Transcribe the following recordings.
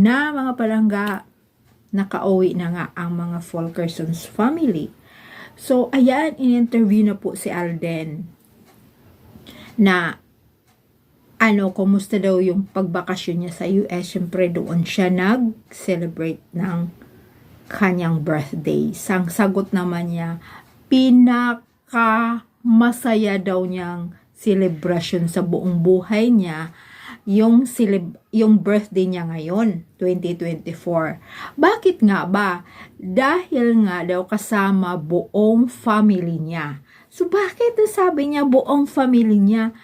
na mga palangga nakauwi na nga ang mga Fulkerson's family. So, ayan, in-interview na po si Alden na ano, kumusta daw yung pagbakasyon niya sa US. Siyempre, doon siya nag-celebrate ng kanyang birthday. Sang sagot naman niya, pinaka masaya daw niyang celebration sa buong buhay niya yung celeb yung birthday niya ngayon, 2024. Bakit nga ba? Dahil nga daw kasama buong family niya. So bakit sabi niya buong family niya?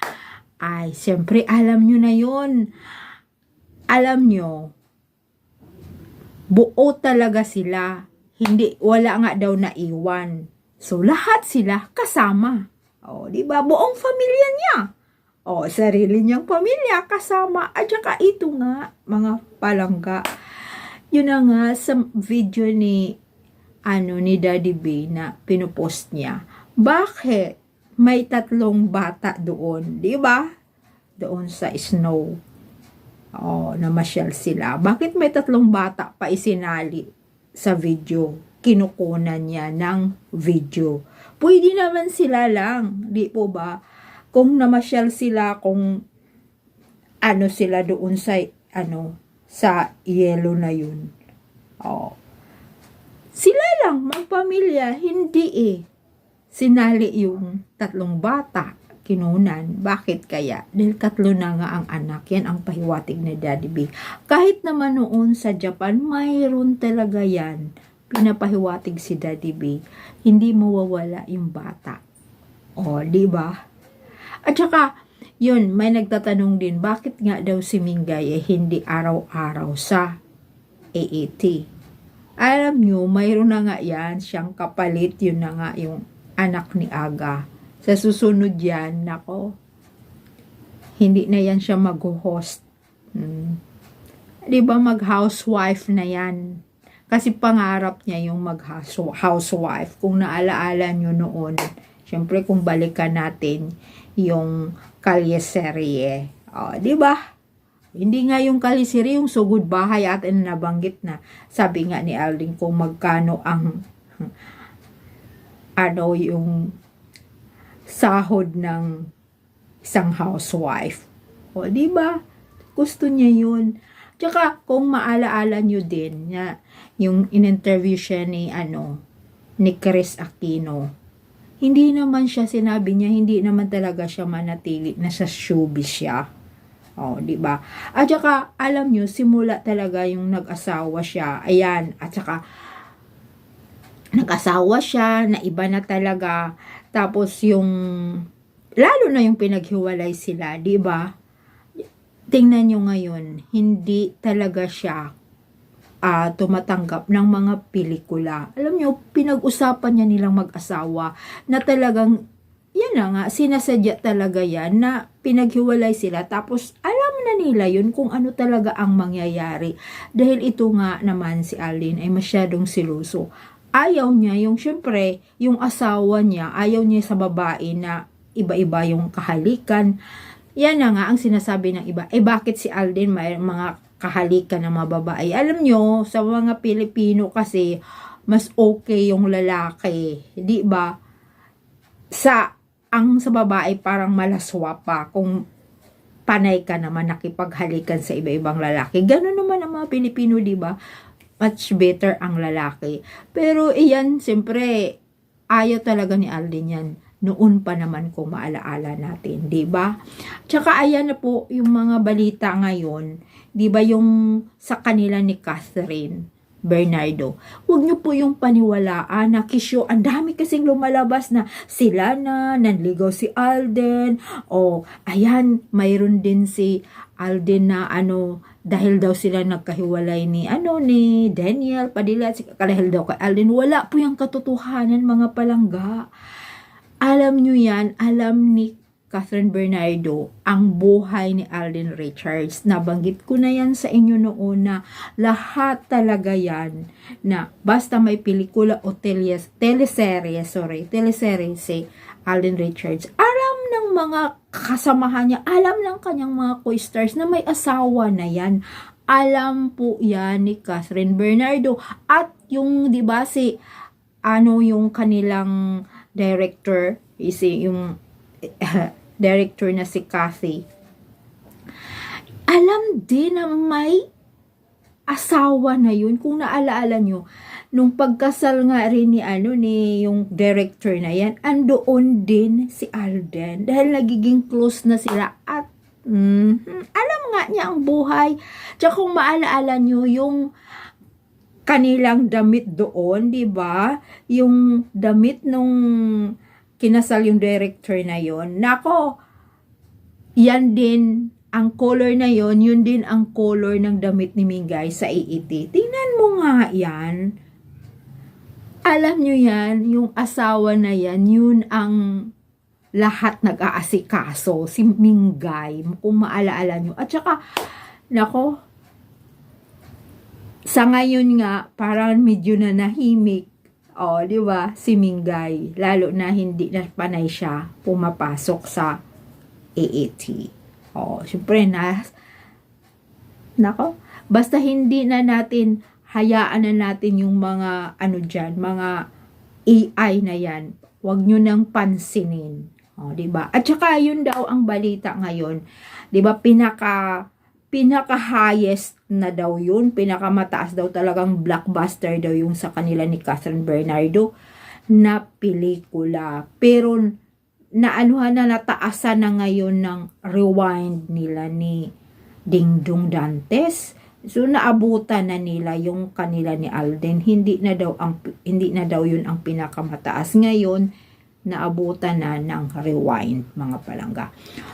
Ay, siyempre alam nyo na yon. Alam nyo, buo talaga sila. Hindi, wala nga daw na iwan. So, lahat sila kasama. O, di ba? Buong pamilya niya. O, sarili niyang pamilya kasama. At saka ito nga, mga palangga. Yun na nga sa video ni ano ni Daddy B na pinupost niya. Bakit may tatlong bata doon, 'di ba? Doon sa snow. Oh, namasyal sila. Bakit may tatlong bata pa isinali sa video? Kinukunan niya ng video. Pwede naman sila lang, di po ba? Kung namasyal sila, kung ano sila doon sa ano sa yellow na yun. Oh. Sila lang, magpamilya, hindi eh. Sinali yung tatlong bata, kinunan. Bakit kaya? Dahil tatlo na nga ang anak. Yan ang pahiwatig ni Daddy B. Kahit naman noon sa Japan, mayroon talaga yan. Pinapahiwatig si Daddy B. Hindi mawawala yung bata. O, di ba? At saka, yun, may nagtatanong din, bakit nga daw si Mingay eh hindi araw-araw sa AAT? Alam nyo, mayroon na nga yan, siyang kapalit, yun na nga yung anak ni Aga. Sa susunod yan, nako, hindi na yan siya mag-host. Hmm. Di ba mag-housewife na yan? Kasi pangarap niya yung mag-housewife. Kung naalaala nyo noon, syempre kung balikan natin yung kalyeserye. O, di ba? Hindi nga yung kalisiri, yung sugod bahay at nabanggit na. Sabi nga ni Aldin kung magkano ang ano yung sahod ng isang housewife. O, di ba? Gusto niya yun. Tsaka, kung maalaala nyo din, na yung in-interview siya ni, ano, ni Chris Aquino, hindi naman siya, sinabi niya, hindi naman talaga siya manatili na sa showbiz siya. Oh, di ba? At saka alam niyo simula talaga yung nag-asawa siya. Ayan, at saka nag-asawa siya, na iba na talaga. Tapos yung lalo na yung pinaghiwalay sila, di ba? Tingnan niyo ngayon, hindi talaga siya uh, tumatanggap ng mga pelikula. Alam niyo, pinag-usapan niya nilang mag-asawa na talagang yan na nga, sinasadya talaga yan na pinaghiwalay sila tapos alam na nila yun kung ano talaga ang mangyayari. Dahil ito nga naman si Alin ay masyadong siluso. Ayaw niya yung syempre, yung asawa niya, ayaw niya sa babae na iba-iba yung kahalikan. Yan na nga ang sinasabi ng iba. Eh bakit si Alden may mga kahalikan ng mga babae? Alam nyo, sa mga Pilipino kasi, mas okay yung lalaki. Di ba? Sa ang sa babae parang malaswa pa kung panay ka naman nakipaghalikan sa iba-ibang lalaki. Ganun naman ang mga Pilipino, di ba? Much better ang lalaki. Pero iyan, siyempre, ayaw talaga ni Alden yan. Noon pa naman kung maalaala natin, di ba? Tsaka ayan na po yung mga balita ngayon, di ba yung sa kanila ni Catherine Bernardo. Huwag niyo po yung paniwalaan na kisyo. Ang dami kasing lumalabas na sila na, nanligaw si Alden. O, ayan, mayroon din si Alden na ano, dahil daw sila nagkahiwalay ni ano ni Daniel Padilla at kalahil daw kay Alden. Wala po yung katotohanan mga palangga. Alam nyo yan, alam ni Catherine Bernardo, ang buhay ni Alden Richards. Nabanggit ko na yan sa inyo noon na lahat talaga yan na basta may pelikula o teles, teleserye, sorry, teleserye si Alden Richards. Alam ng mga kasamahan niya, alam ng kanyang mga co-stars na may asawa na yan. Alam po yan ni Catherine Bernardo. At yung, di ba, si, ano yung kanilang director, si, yung director na si Kathy. Alam din na may asawa na yun. Kung naalaala nyo, nung pagkasal nga rin ni ano ni yung director na yan, andoon din si Alden dahil nagiging close na sila at mhm, alam nga niya ang buhay. Tsaka kung maalaala nyo yung kanilang damit doon, di ba? Yung damit nung kinasal yung director na yon. Nako, yan din ang color na yon, yun din ang color ng damit ni Mingay sa EET. Tingnan mo nga yan. Alam nyo yan, yung asawa na yan, yun ang lahat nag-aasikaso. Si Mingay, kung maalaala nyo. At saka, nako, sa ngayon nga, parang medyo na nahimik. O, di ba? Si Mingay. Lalo na hindi na panay siya pumapasok sa AAT. O, syempre na, nako, basta hindi na natin, hayaan na natin yung mga, ano dyan, mga AI na yan. Huwag nyo nang pansinin. O, di ba? At saka yun daw ang balita ngayon. Di ba? Pinaka, pinaka-highest na daw yun, pinakamataas daw talagang blockbuster daw yung sa kanila ni Catherine Bernardo na pelikula. Pero naanuhan na nataasan na ngayon ng rewind nila ni Dingdong Dantes. So naabutan na nila yung kanila ni Alden. Hindi na daw ang hindi na daw yun ang pinakamataas ngayon naabutan na ng rewind mga palangga.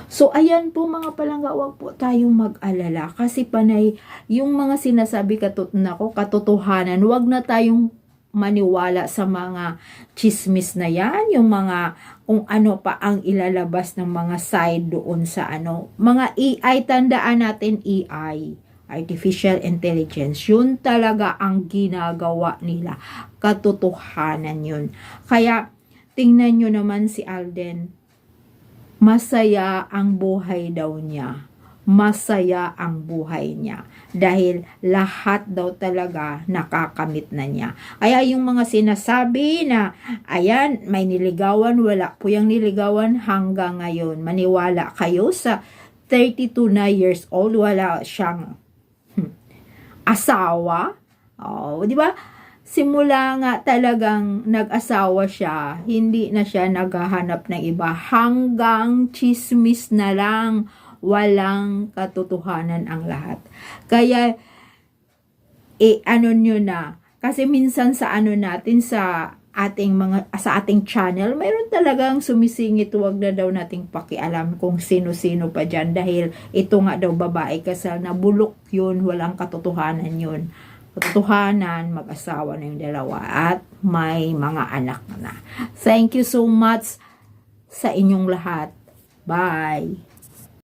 So ayan po mga palangga, wag po tayong mag-alala kasi panay yung mga sinasabi katut nako katotohanan, wag na tayong maniwala sa mga chismis na yan, yung mga kung ano pa ang ilalabas ng mga side doon sa ano, mga AI, tandaan natin AI, artificial intelligence, yun talaga ang ginagawa nila, katotohanan yun. Kaya, tingnan nyo naman si Alden, masaya ang buhay daw niya. Masaya ang buhay niya. Dahil lahat daw talaga nakakamit na niya. Kaya yung mga sinasabi na, ayan, may niligawan, wala po yung niligawan hanggang ngayon. Maniwala kayo sa 32 na years old, wala siyang hmm, asawa. Oh, di ba? Simula nga talagang nag-asawa siya, hindi na siya naghahanap ng iba. Hanggang chismis na lang, walang katotohanan ang lahat. Kaya, eh, ano nyo na, kasi minsan sa ano natin, sa ating mga sa ating channel, mayroon talagang sumisingit, wag na daw nating pakialam kung sino-sino pa dyan. Dahil ito nga daw babae kasal na bulok yun, walang katotohanan yun katotohanan, mag-asawa na yung dalawa at may mga anak na. Thank you so much sa inyong lahat. Bye!